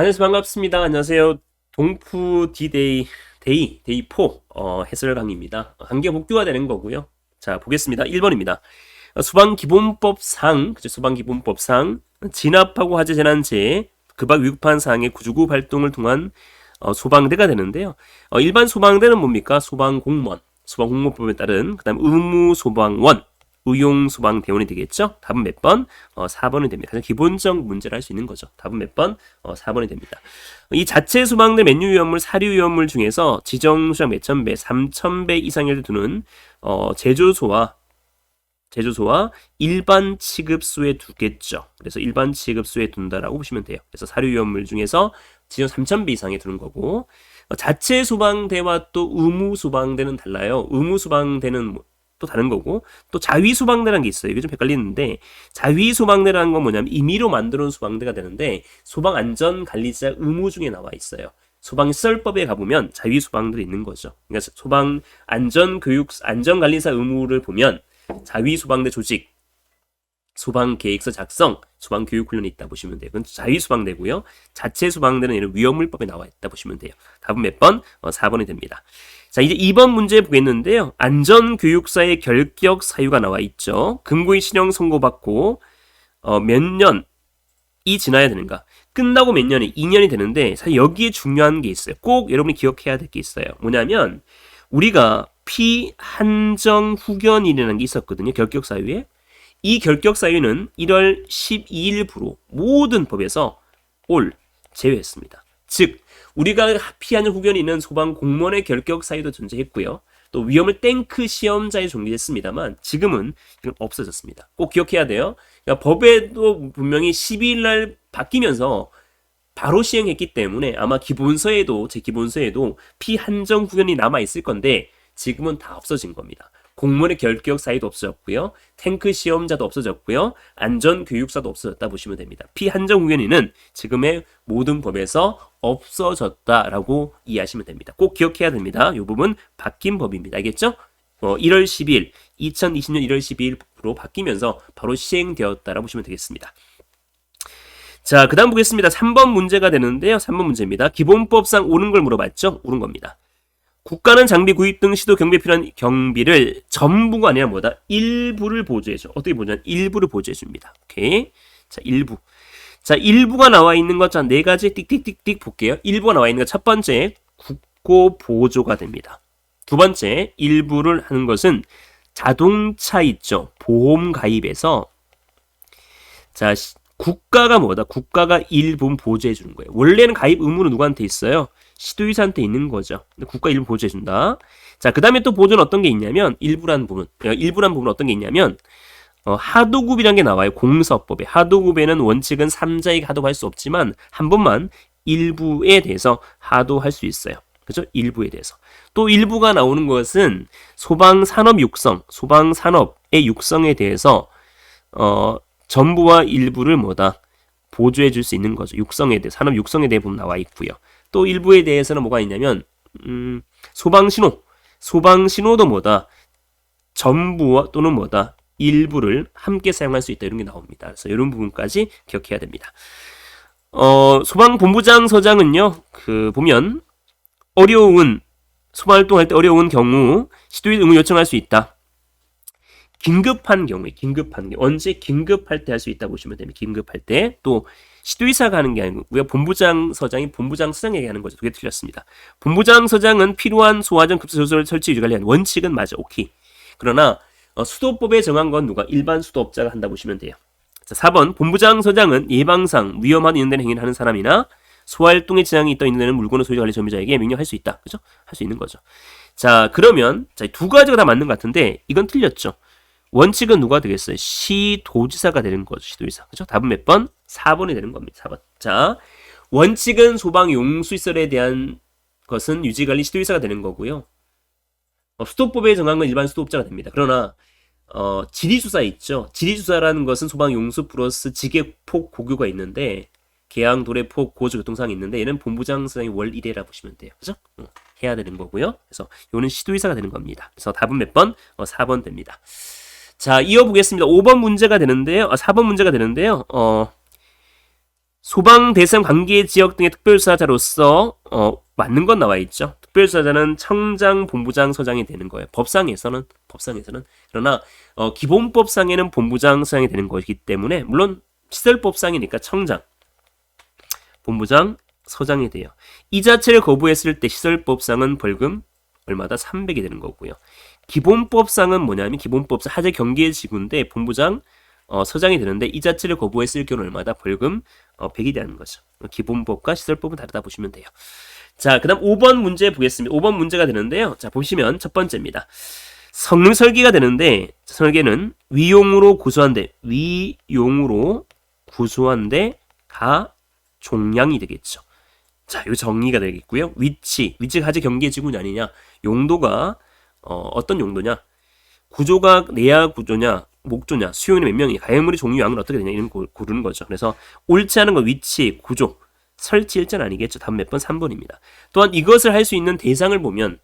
안녕하세요. 반갑습니다. 안녕하세요. 동푸 디데이 데이 데이 4 어, 해설 강의입니다. 한개 복귀가 되는 거고요. 자, 보겠습니다. 1번입니다. 수방 기본법상, 그죠? 수방 기본법상 진압하고 화재 재난재 급박 위급한 사항의 구조구 활동을 통한 어, 소방대가 되는데요. 어, 일반 소방대는 뭡니까? 소방공무원, 소방공무원법에 따른 그다음 의무 소방원, 의용 소방 대원이 되겠죠? 답은 몇 번? 어, 4번이 됩니다. 가장 기본적 문제를 할 수 있는 거죠. 답은 몇 번? 어, 4번이 됩니다. 이 자체 소방대 맨유 위험물, 사료 위험물 중에서 지정 수량 몇천 배, 3천 배 이상을 두는 어, 제조소와 제조소와 일반 취급소에 두겠죠. 그래서 일반 취급소에 둔다라고 보시면 돼요. 그래서 사료 위험물 중에서 지정 3,000배 이상에 두는 거고 어, 자체 소방대와 또 의무 소방대는 달라요. 의무 소방대는 뭐 또 다른 거고 또 자위 소방대라는 게 있어요. 이게 좀 헷갈리는데 자위 소방대라는 건 뭐냐면 임의로 만들어 놓은 소방대가 되는데 소방 안전 관리자 의무 중에 나와 있어요. 소방시설법에 가보면 자위 소방들이 있는 거죠. 그러니까 소방 안전 교육 안전 관리사 의무를 보면 자위 소방대 조직 소방 계획서 작성, 소방 교육 훈련이 있다 보시면 돼요. 그건 자위 소방대고요. 자체 소방대는 이런 위험물법에 나와 있다 보시면 돼요. 답은 몇 번? 어, 4번이 됩니다. 자, 이제 2번 문제 보겠는데요. 안전교육사의 결격 사유가 나와 있죠. 금고의 신형 선고받고 어, 몇 년이 지나야 되는가? 끝나고 몇 년이 2년이 되는데 사실 여기에 중요한 게 있어요. 꼭 여러분이 기억해야 될 게 있어요. 뭐냐면 우리가 피한정 후견이라는 게 있었거든요. 결격 사유에. 이 결격 사유는 1월 12일부로 모든 법에서 올 제외했습니다. 즉 우리가 피하는 후견이 있는 소방 공무원의 결격 사유도 존재했고요. 또 위험을 탱크 시험자에 존재했습니다만 지금은 없어졌습니다. 꼭 기억해야 돼요. 그러니까 법에도 분명히 12일 날 바뀌면서 바로 시행했기 때문에 아마 기본서에도 제 기본서에도 피한정 후견이 남아 있을 건데 지금은 다 없어진 겁니다. 공무원의 결격 사유도 없어졌고요. 탱크 시험자도 없어졌고요. 안전 교육사도 없어졌다 보시면 됩니다. 피한정 후견인은 지금의 모든 법에서 없어졌다라고 이해하시면 됩니다. 꼭 기억해야 됩니다. 이 부분 바뀐 법입니다. 알겠죠? 어, 1월 10일, 2020년 1월 12일로 바뀌면서 바로 시행되었다라고 보시면 되겠습니다. 자, 그 다음 보겠습니다. 3번 문제가 되는데요. 3번 문제입니다. 기본법상 옳은 걸 물어봤죠? 옳은 겁니다. 국가는 장비 구입 등 시도 경비에 필요한 경비를 전부가 아니라 뭐다? 일부를 보조해줘. 어떻게 보냐면 일부를 보조해줍니다. 오케이. 자, 일부. 자, 일부가 나와 있는 것, 자, 네 가지 띡띡띡띡 볼게요. 일부가 나와 있는 것, 첫 번째, 국고 보조가 됩니다. 두 번째, 일부를 하는 것은 자동차 있죠. 보험 가입에서, 자, 국가가 뭐다? 국가가 일부 보조해 주는 거예요. 원래는 가입 의무는 누구한테 있어요? 시도유사한테 있는 거죠. 국가 일부 보조해준다. 자, 그 다음에 또 보조는 어떤 게 있냐면, 일부라는 부분. 어, 일부라는 부분은 어떤 게 있냐면, 어, 하도급이라는 게 나와요. 공서법에. 하도급에는 원칙은 3자에게 하도할 수 없지만, 한 번만 일부에 대해서 하도할 수 있어요. 그죠? 일부에 대해서. 또 일부가 나오는 것은 소방산업 육성, 소방산업의 육성에 대해서, 어, 전부와 일부를 뭐다? 보조해 줄 수 있는 거죠. 육성에 대해, 산업 육성에 대해 보면 나와 있고요. 또 일부에 대해서는 뭐가 있냐면 음, 소방신호, 소방신호도 뭐다 전부와 또는 뭐다 일부를 함께 사용할 수 있다 이런 게 나옵니다. 그래서 이런 부분까지 기억해야 됩니다. 어, 소방본부장 서장은요, 그 보면 어려운 소방활동할 때 어려운 경우 시도의 의무 요청할 수 있다. 긴급한 경우에 긴급한 게 언제 긴급할 때 할 수 있다 보시면 됩니다. 긴급할 때 또 시도의사가 하는 게 아니고 우리가 본부장 서장이 본부장 서장에게 하는 거죠. 그게 틀렸습니다. 본부장 서장은 필요한 소화전 급수조절 설치 유지 관리한 원칙은 맞아. 오케이. 그러나 어, 수도법에 정한 건 누가 일반 수도업자가 한다 보시면 돼요. 자, 4번 본부장 서장은 예방상 위험한 인연된 행위를 하는 사람이나 소활동에 지장이 있다 있는 물건을 소유자 관리 점유자에게 명령할 수 있다. 그죠? 할 수 있는 거죠. 자, 그러면 자, 두 가지가 다 맞는 것 같은데 이건 틀렸죠. 원칙은 누가 되겠어요? 시도지사가 되는 거죠. 시도지사. 그죠? 답은 몇 번? 4번이 되는 겁니다. 4번. 자, 원칙은 소방 용수시설에 대한 것은 유지관리 시도지사가 되는 거고요. 어, 수도법에 정한 건 일반 수도업자가 됩니다. 그러나 어, 지리수사 있죠. 지리수사라는 것은 소방 용수 플러스 지계폭 고교가 있는데 계양 도래폭 고조 교통상이 있는데 얘는 본부장 수장이 월 1회라 보시면 돼요. 그죠? 어, 해야 되는 거고요. 그래서 요는 시도의사가 되는 겁니다. 그래서 답은 몇 번? 어, 4번 됩니다. 자, 이어보겠습니다. 5번 문제가 되는데요. 아, 4번 문제가 되는데요. 어, 소방 대상 관계 지역 등의 특별수사자로서 어, 맞는 건 나와 있죠. 특별수사자는 청장, 본부장, 서장이 되는 거예요. 법상에서는 법상에서는 그러나 어, 기본법상에는 본부장, 서장이 되는 것이기 때문에 물론 시설법상이니까 청장, 본부장, 서장이 돼요. 이 자체를 거부했을 때 시설법상은 벌금 얼마다 300이 되는 거고요. 기본법상은 뭐냐면 기본법상 하재 경계 지구인데 본부장 어, 서장이 되는데 이 자체를 거부했을 경우 얼마다 벌금 어, 100이 되는 거죠. 기본법과 시설법은 다르다 보시면 돼요. 자, 그 다음 5번 문제 보겠습니다. 5번 문제가 되는데요. 자, 보시면 첫 번째입니다. 성능 설계가 되는데 설계는 위용으로 구수한데 위용으로 구수한데 가 종량이 되겠죠. 자, 요 정리가 되겠고요. 위치, 위치가 하재 경계 지구냐 아니냐. 용도가 어, 어떤 용도냐? 구조가 내야 구조냐, 목조냐, 수용이 몇 명이, 가해물의 종류, 양은 어떻게 되냐 이런 거 고르는 거죠. 그래서 옳지 않은 건 위치, 구조, 설치 일자는 아니겠죠. 답몇 번? 3번입니다. 또한 이것을 할 수 있는 대상을 보면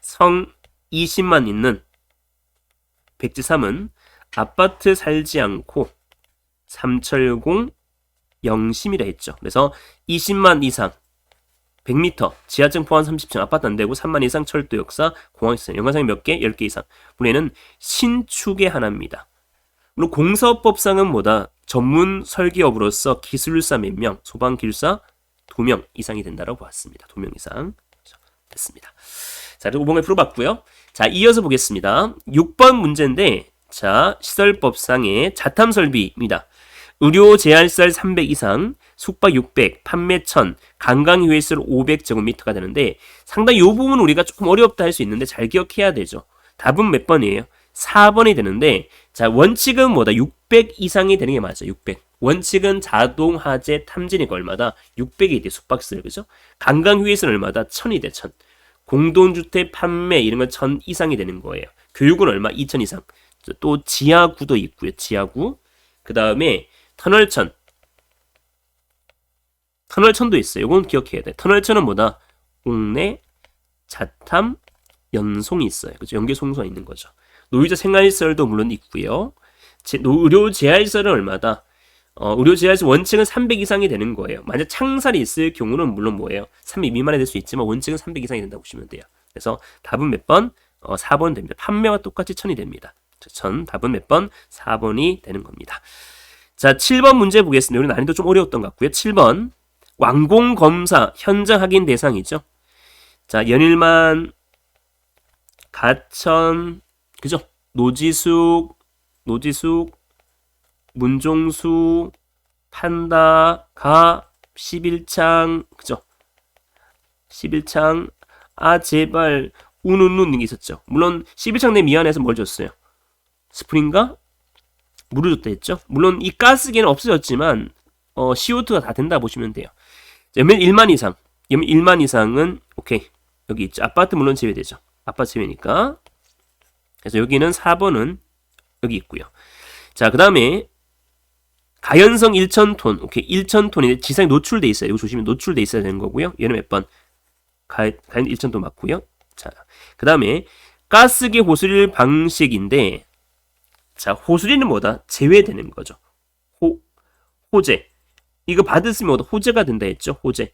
성 20만 있는 백지 3은 아파트 살지 않고 삼철공 영심이라 했죠. 그래서 20만 이상 100m, 지하층 포함 30층, 아파트 안 되고 3만 이상 철도 역사, 공항 시설, 영화상이 몇 개? 10개 이상. 문에는 신축의 하나입니다. 물론 공사업법상은 뭐다? 전문 설계업으로서 기술사 몇 명, 소방길사 2명 이상이 된다고 보았습니다. 2명 이상. 그렇죠. 됐습니다. 자, 그리고 5번에 풀어봤고요. 자, 이어서 보겠습니다. 6번 문제인데, 자, 시설법상의 자탐 설비입니다. 의료 제한시설 300 이상, 숙박 600, 판매 1000, 관광 휴게실 500제곱미터가 되는데 상당히 이 부분 우리가 조금 어렵다 할 수 있는데 잘 기억해야 되죠. 답은 몇 번이에요? 4번이 되는데 자 원칙은 뭐다? 600 이상이 되는 게 맞아. 600. 원칙은 자동 화재 탐지니까 얼마다? 600이 돼 숙박시설 그죠? 관광 휴게실 얼마다? 1000이 돼 1000. 공동주택 판매 이런 건 1000 이상이 되는 거예요. 교육은 얼마? 2000 이상. 또 지하구도 있고요. 지하구. 그 다음에 터널천. 터널천도 있어요. 이건 기억해야 돼. 터널천은 뭐다? 옥내, 자탐, 연송이 있어요. 그죠? 연계송수가 있는 거죠. 노유자 생활시설도 물론 있고요. 제, 의료 재활시설은 얼마다? 어, 의료 재활시설 원칙은 300 이상이 되는 거예요. 만약 창살이 있을 경우는 물론 뭐예요? 300 미만이 될 수 있지만 원칙은 300 이상이 된다고 보시면 돼요. 그래서 답은 몇 번? 어, 4번 됩니다. 판매와 똑같이 1000이 됩니다. 1000 답은 몇 번? 4번이 되는 겁니다. 자, 7번 문제 보겠습니다. 우리 난이도 좀 어려웠던 것 같고요. 7번. 완공 검사 현장 확인 대상이죠. 자, 연일만 가천 그죠? 노지숙 노지숙 문종수 판다 가 11창 그죠? 11창 아 제발 우누누 게 있었죠. 물론 11창 내 미안해서 뭘 줬어요? 스프링가 물을 줬다 했죠. 물론 이 가스기는 없어졌지만 어, CO2가 다 된다 보시면 돼요. 연면 1만 이상. 연면 1만 이상은 오케이. 여기 있죠. 아파트 물론 제외되죠. 아파트 제외니까. 그래서 여기는 4번은 여기 있고요. 자, 그다음에 가연성 1,000톤. 오케이. 1,000톤이 지상에 노출돼 있어요. 이거 조심히 노출돼 있어야 되는 거고요. 얘는 몇 번? 가, 가연 1,000톤 맞고요. 자, 그다음에 가스기 호수릴 방식인데 자, 호수리는 뭐다? 제외되는 거죠. 호 호재. 이거 받았으면 호재가 된다 했죠. 호재.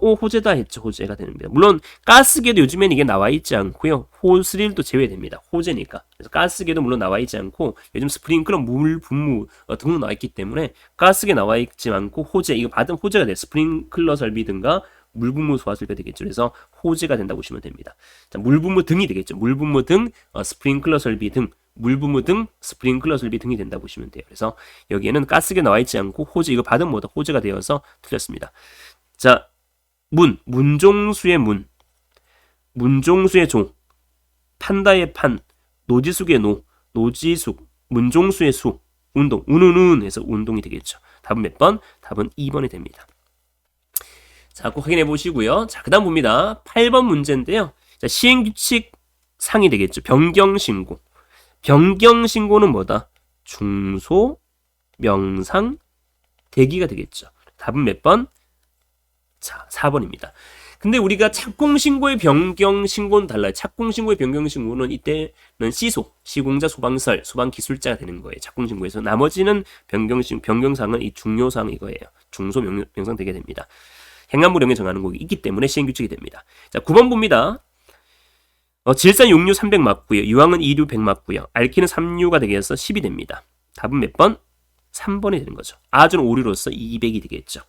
오 호재다 했죠. 호재가 됩니다. 물론 가스계도 요즘엔 이게 나와 있지 않고요. 호스릴도 제외됩니다. 호재니까. 그래서 가스계도 물론 나와 있지 않고 요즘 스프링클러 물 분무 어, 등록 나와 있기 때문에 가스계 나와 있지 않고 호재 이거 받은 호재가 돼. 스프링클러 설비 등과 물분무 소화설비가 되겠죠. 그래서 호재가 된다고 보시면 됩니다. 자, 물분무 등이 되겠죠. 물분무 등, 어, 스프링클러 설비 등 물부무 등 스프링클러 설비 등이 된다고 보시면 돼요. 그래서 여기에는 가스가 나와 있지 않고 호재 이거 받은 뭐다 호재가 되어서 틀렸습니다. 자, 문 문종수의 문 문종수의 종 판다의 판 노지숙의 노 노지숙 문종수의 수 운동 운운운 해서 운동이 되겠죠. 답은 몇 번? 답은 2번이 됩니다. 자, 꼭 확인해 보시고요. 자, 그다음 봅니다. 8번 문제인데요. 자, 시행 규칙 상이 되겠죠. 변경 신고. 변경 신고는 뭐다? 중소, 명상, 대기가 되겠죠. 답은 몇 번? 자, 4번입니다. 근데 우리가 착공신고의 변경 신고는 달라요. 착공신고의 변경 신고는 이때는 시소, 시공자 소방설, 소방기술자가 되는 거예요. 착공신고에서 나머지는 변경신 변경사항은 이 중요사항 이거예요. 중소 명, 명상 되게 됩니다. 행안부령에 정하는 곡이 있기 때문에 시행규칙이 됩니다. 자, 9번 봅니다. 어, 질산 용류 300 맞고요. 유황은 2류 100 맞고요. 알키는 3류가 되게 해서 10이 됩니다. 답은 몇 번? 3번이 되는 거죠. 아주는 5류로서 200이 되겠죠.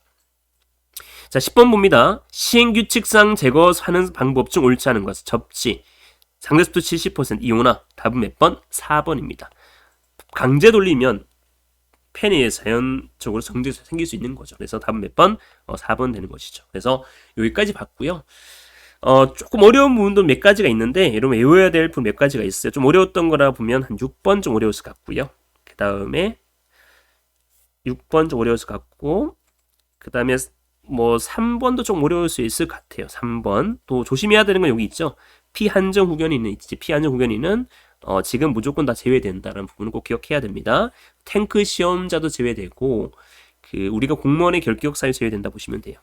자, 10번 봅니다. 시행규칙상 제거하는 방법 중 옳지 않은 것은 접시. 상대수도 70% 이온화. 답은 몇 번? 4번입니다. 강제 돌리면 팬에 자연적으로 정지가 생길 수 있는 거죠. 그래서 답은 몇 번? 어, 4번 되는 것이죠. 그래서 여기까지 봤고요. 어, 조금 어려운 부분도 몇 가지가 있는데 여러분 외워야 될 부분 몇 가지가 있어요. 좀 어려웠던 거라 보면 한 6번 좀 어려웠을 것 같고요. 그 다음에 6번 좀 어려웠을 것 같고 그 다음에 뭐 3번도 좀 어려울 수 있을 것 같아요. 3번 또 조심해야 되는 건 여기 있죠. 피한정 후견인은 있지. 피한정 후견인은 어, 지금 무조건 다 제외된다는 부분을 꼭 기억해야 됩니다. 탱크 시험자도 제외되고 그 우리가 공무원의 결격 사유 제외된다 보시면 돼요.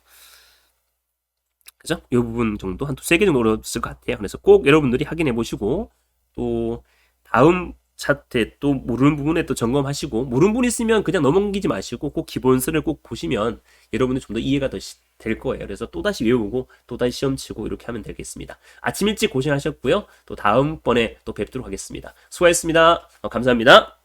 그죠? 이 부분 정도 한 두세 개 정도 어려웠을 것 같아요. 그래서 꼭 여러분들이 확인해 보시고 또 다음 차트 또 모르는 부분에 또 점검하시고 모르는 부분 있으면 그냥 넘기지 마시고 꼭 기본서를 꼭 보시면 여러분들 좀 더 이해가 더 될 거예요. 그래서 또 다시 외우고 또 다시 시험 치고 이렇게 하면 되겠습니다. 아침 일찍 고생하셨고요. 또 다음번에 또 뵙도록 하겠습니다. 수고하셨습니다. 어, 감사합니다.